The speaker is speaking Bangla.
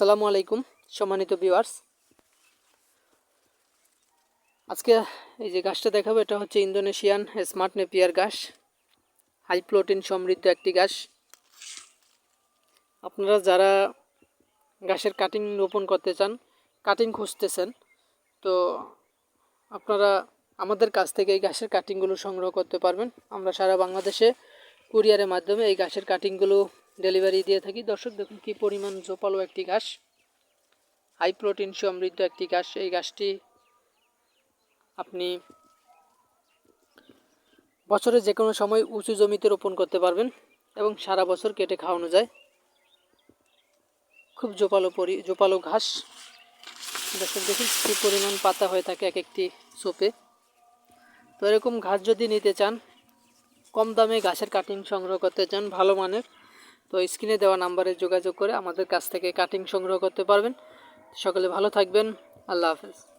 আসসালামু আলাইকুম, সম্মানিত ভিউয়ার্স আজকে এই যে গাছটা দেখাবো, এটা হচ্ছে ইন্দোনেশিয়ান স্মার্ট নেপিয়ার গাছ। হাই প্রোটিন সমৃদ্ধ একটি গাছ। আপনারা যারা গাছের কাটিং রোপণ করতে চান কাটিং খুঁজতেছেন, তো আপনারা আমাদের কাছ থেকে এই গাছের কাটিংগুলো সংগ্রহ করতে পারবেন। আমরা সারা বাংলাদেশে কুরিয়ারের মাধ্যমে এই গাছের কাটিংগুলো ডেলিভারি দিয়ে থাকি। দর্শক, দেখুন কী পরিমাণ জোপালো একটি ঘাস। হাই প্রোটিন সমৃদ্ধ একটি ঘাস। এই ঘাসটি আপনি বছরে যে কোনো সময় উঁচু জমিতে রোপণ করতে পারবেন এবং সারা বছর কেটে খাওয়ানো যায়। খুব জোপালো পরি জোপালো ঘাস। দর্শক, দেখুন কী পরিমাণ পাতা হয়ে থাকে এক একটি সোপে তো এরকম ঘাস যদি নিতে চান, কম দামে ঘাসের কাটিং সংগ্রহ করতে চান, ভালো মানের তো স্ক্রিনে দেওয়া নাম্বারে যোগাযোগ করে আমাদের কাছ থেকে কাটিং সংগ্রহ করতে পারবেন। সকলে ভালো থাকবেন। আল্লাহ হাফেজ।